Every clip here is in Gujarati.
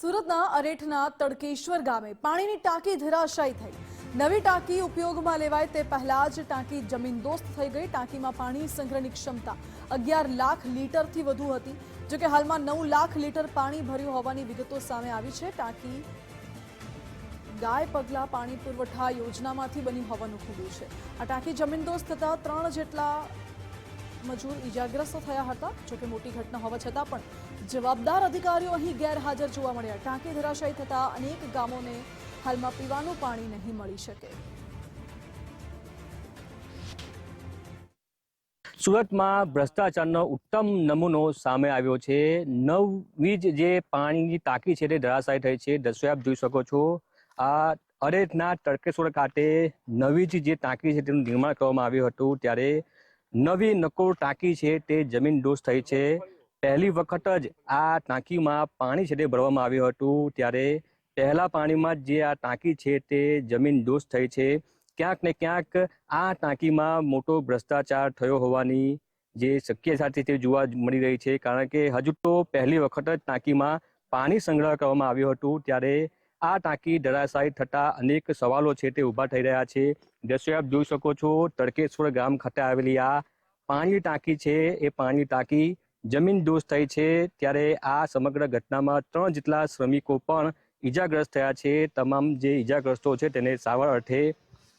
સુરતના અરેઠના તડકેશ્વર ગામે પાણીની ટાંકી ધરાશાયી થઈ. નવી ટાંકી ઉપયોગમાં લેવાય તે પહેલા જ ટાંકી જમીનદોસ્ત થઈ ગઈ. ટાંકીમાં પાણી સંગ્રહની ક્ષમતા અગિયાર લાખ લીટરથી વધુ હતી. જોકે હાલમાં નવ લાખ લીટર પાણી ભર્યું હોવાની વિગતો સામે આવી છે. ટાંકી ગાય પગલા પાણી પુરવઠા યોજનામાંથી બની હોવાનું ખુલ્યું છે. આ ટાંકી જમીનદોસ્ત થતા ત્રણ જેટલા મજૂર ઈજાગ્રસ્ત થયા હતા. જોકે મોટી ઘટના હોવા છતાં પણ જવાબદાર અધિકારીઓ અહીં ગેરહાજર જોવા મળ્યા. ટાંકી ધરાશાયી થતા અનેક ગામોને હાલમાં પીવાનું પાણી નહીં મળી શકે. સુરતમાં ભ્રષ્ટાચારનો ઉત્તમ નમૂનો સામે આવ્યો છે. નવી જ જે પાણીની ટાંકી છે તે ધરાશાયી થઈ છે. દ્રશ્યો આપ જોઈ શકો છો. આ અરેઠના તડકેશ્વર ખાતે નવી જ જે ટાંકી છે તેનું નિર્માણ કરવામાં આવ્યું હતું. ત્યારે નવી નકોર ટાંકી છે તે જમીન દોષ થઈ છે. પહેલી વખત જ આ ટાંકીમાં પાણી છે તે ભરવામાં આવ્યું હતું. ત્યારે પહેલા પાણીમાં જ આ ટાંકી છે તે જમીન દોષ થઈ છે. ક્યાંક ને ક્યાંક આ ટાંકીમાં મોટો ભ્રષ્ટાચાર થયો હોવાની જે શક્ય સાથે તે જોવા મળી રહી છે. કારણ કે હજુ તો પહેલી વખત જ ટાંકીમાં પાણી સંગ્રહ કરવામાં આવ્યું હતું. ત્યારે આ ટાંકી ધરાશાયી થતા અનેક સવાલો છે તે ઊભા થઈ રહ્યા છે. દ્રશ્યો આપ જોઈ શકો છો, તડકેશ્વર ગામ ખાતે આવેલી આ પાણી ટાંકી છે. એ પાણી ટાંકી જમીન દોષ થઈ છે. ત્યારે આ સમગ્ર ઘટનામાં ત્રણ જેટલા શ્રમિકો પણ ઈજાગ્રસ્ત થયા છે. તમામ જે ઈજાગ્રસ્તો છે તેને સારવાર અર્થે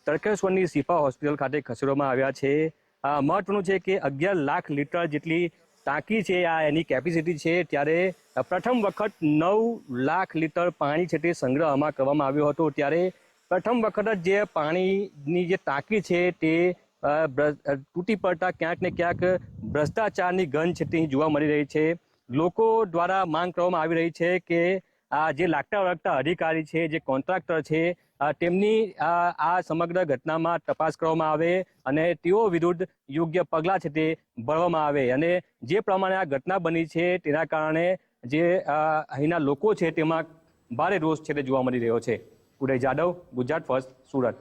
તડકેશ્વરની સિફા હોસ્પિટલ ખાતે ખસેડવામાં આવ્યા છે. આ મહત્વનું છે કે અગિયાર લાખ લીટર જેટલી ટાંકી છે, આ એની કેપેસિટી છે, ત્યારે પ્રથમ વખત નવ લાખ લીટર પાણી છે તે સંગ્રહમાં કરવામાં આવ્યો હતો. ત્યારે પ્રથમ વખત જ જે પાણીની જે ટાંકી છે તે તૂટી પડતા ક્યાંક ને ક્યાંક ભ્રષ્ટાચારની ગંધ છે તે જોવા મળી રહી છે. લોકો દ્વારા માંગ કરવામાં આવી રહી છે કે આ જે લાગતા વળગતા અધિકારી છે, જે કોન્ટ્રાક્ટર છે તેમની, આ સમગ્ર ઘટનામાં તપાસ કરવામાં આવે અને તેઓ વિરુદ્ધ યોગ્ય પગલાં છે તે ભરવામાં આવે. અને જે પ્રમાણે આ ઘટના બની છે તેના કારણે જે અહીંના લોકો છે તેમાં ભારે રોષ છે તે જોવા મળી રહ્યો છે. ઉદય જાદવ, ગુજરાત ફર્સ્ટ, સુરત.